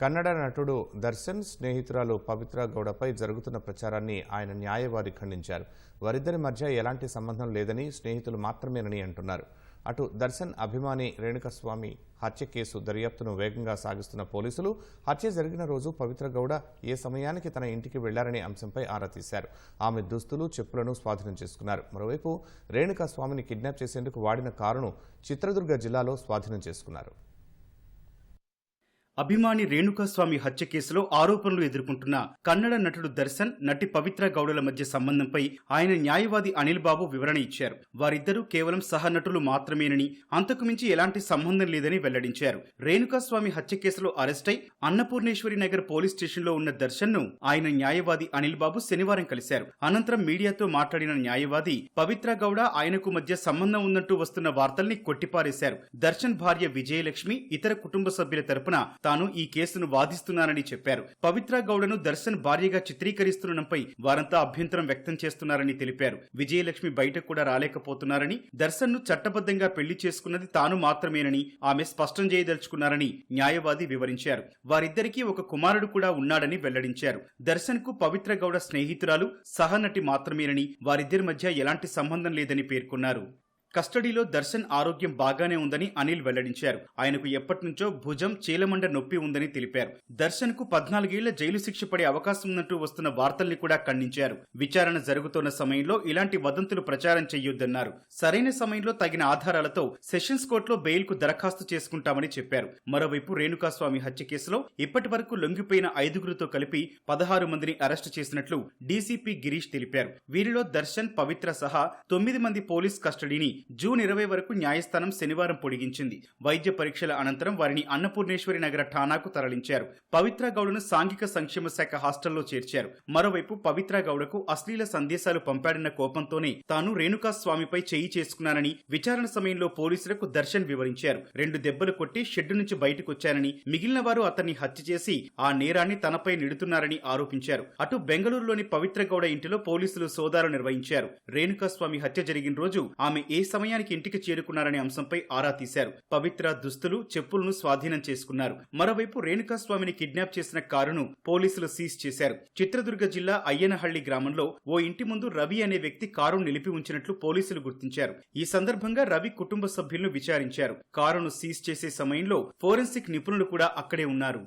కన్నడ నటుడు దర్శన్ స్నేహితురాలు పవిత్ర గౌడపై జరుగుతున్న ప్రచారాన్ని ఆయన న్యాయవాది ఖండించారు. వారిద్దరి మధ్య ఎలాంటి సంబంధం లేదని స్నేహితులు మాత్రమేనని అంటున్నారు. అటు దర్శన్ అభిమాని రేణుకస్వామి హత్య కేసు దర్యాప్తును వేగంగా సాగిస్తున్న పోలీసులు హత్య జరిగిన రోజు పవిత్ర గౌడ ఏ సమయానికి తన ఇంటికి వెళ్ళారనే అంశంపై ఆరా తీశారు. ఆమె దుస్తులు చెప్పులను స్వాధీనం చేసుకున్నారు. మరోవైపు రేణుకస్వామిని కిడ్నాప్ చేసేందుకు వాడిన కారును చిత్రదుర్గ జిల్లాలో స్వాధీనం చేసుకున్నారు. అభిమాని రేణుకాస్వామి హత్య కేసులో ఆరోపణలు ఎదుర్కొంటున్న కన్నడ నటుడు దర్శన్ నటి పవిత్ర గౌడల మధ్య సంబంధంపై ఆయన న్యాయవాది అనిల్ బాబు వివరణ ఇచ్చారు. వారిద్దరూ కేవలం సహనటులు మాత్రమేనని అంతకు మించి ఎలాంటి సంబంధం లేదని వెల్లడించారు. రేణుకాస్వామి హత్య కేసులో అరెస్టై అన్నపూర్ణేశ్వరి నగర్ పోలీస్ స్టేషన్లో ఉన్న దర్శన్ను ఆయన న్యాయవాది అనిల్ బాబు శనివారం కలిశారు. అనంతరం మీడియాతో మాట్లాడిన న్యాయవాది పవిత్ర గౌడ ఆయనకు మధ్య సంబంధం ఉందంటూ వస్తున్న వార్తల్ని కొట్టిపారేశారు. దర్శన్ భార్య విజయలక్ష్మి ఇతర కుటుంబ సభ్యుల తరపున తాను ఈ కేసును వాదిస్తున్నానని చెప్పారు. పవిత్ర గౌడను దర్శన్ భార్యగా చిత్రీకరిస్తుండడంపై వారంతా అభ్యంతరం వ్యక్తం చేస్తున్నారని తెలిపారు. విజయలక్ష్మి బయటకు కూడా రాలేకపోతున్నారని దర్శన్ను చట్టబద్ధంగా పెళ్ళి చేసుకున్నది తాను మాత్రమేనని ఆమె స్పష్టం చేయదలుచుకున్నారని న్యాయవాది వివరించారు. వారిద్దరికీ ఒక కుమారుడు కూడా ఉన్నాడని వెల్లడించారు. దర్శన్కు పవిత్ర గౌడ స్నేహితురాలు సహనటి మాత్రమేనని వారిద్దరి మధ్య ఎలాంటి సంబంధం లేదని పేర్కొన్నారు. కస్టడీలో దర్శన్ ఆరోగ్యం బాగానే ఉందని అనిల్ వెల్లడించారు. ఆయనకు ఎప్పటి నుంచో భుజం చీలమండ నొప్పి ఉందని తెలిపారు. దర్శన్కు పద్నాలుగేళ్ళ జైలు శిక్ష పడే అవకాశం ఉన్నట్టు వస్తున్న వార్తల్ని కూడా ఖండించారు. విచారణ జరుగుతున్న సమయంలో ఇలాంటి వదంతులు ప్రచారం చేయొద్దన్నారు సరైన సమయంలో తగిన ఆధారాలతో సెషన్స్ కోర్టులో బెయిల్కు దరఖాస్తు చేసుకుంటామని చెప్పారు. మరోవైపు రేణుకాస్వామి హత్య కేసులో ఇప్పటి వరకు లొంగిపోయిన ఐదుగురితో కలిపి పదహారు మందిని అరెస్టు చేసినట్లు డీసీపీ గిరీష్ తెలిపారు. వీరిలో దర్శన్ పవిత్ర సహా తొమ్మిది మంది పోలీస్ కస్టడీని జూన్ ఇరవై వరకు న్యాయస్థానం శనివారం పొడిగించింది. వైద్య పరీక్షల అనంతరం వారిని అన్నపూర్ణేశ్వరి నగర ఠానాకు తరలించారు. పవిత్ర గౌడను సాంఘిక సంక్షేమ శాఖ హాస్టల్లో చేర్చారు. మరోవైపు పవిత్ర గౌడకు అశ్లీల సందేశాలు పంపాడన్న కోపంతోనే తాను రేణుకా స్వామిపై చేయి చేసుకున్నానని విచారణ సమయంలో పోలీసులకు దర్శన్ వివరించారు. రెండు దెబ్బలు కొట్టి షెడ్డు నుంచి బయటకొచ్చానని మిగిలిన వారు అతన్ని హత్య చేసి ఆ నేరాన్ని తనపై నిడుతున్నారని ఆరోపించారు. అటు బెంగళూరులోని పవిత్ర గౌడ ఇంటిలో పోలీసులు సోదాలు నిర్వహించారు. రేణుకాస్వామి హత్య జరిగిన రోజు ఆమె ఏ సమయానికి ఇంటికి చేరుకున్నారనే అంశంపై ఆరా తీశారు. పవిత్ర దుస్తులు చెప్పులను స్వాధీనం చేసుకున్నారు. మరోవైపు రేణుకాస్వామిని కిడ్నాప్ చేసిన కారును పోలీసులు సీజ్ చేశారు. చిత్రదుర్గ జిల్లా అయ్యనహళ్ళి గ్రామంలో ఓ ఇంటి ముందు రవి అనే వ్యక్తి కారును నిలిపి ఉంచినట్లు పోలీసులు గుర్తించారు. ఈ సందర్భంగా రవి కుటుంబ సభ్యులను విచారించారు. కారును సీజ్ చేసే సమయంలో ఫోరెన్సిక్ నిపుణులు కూడా అక్కడే ఉన్నారు.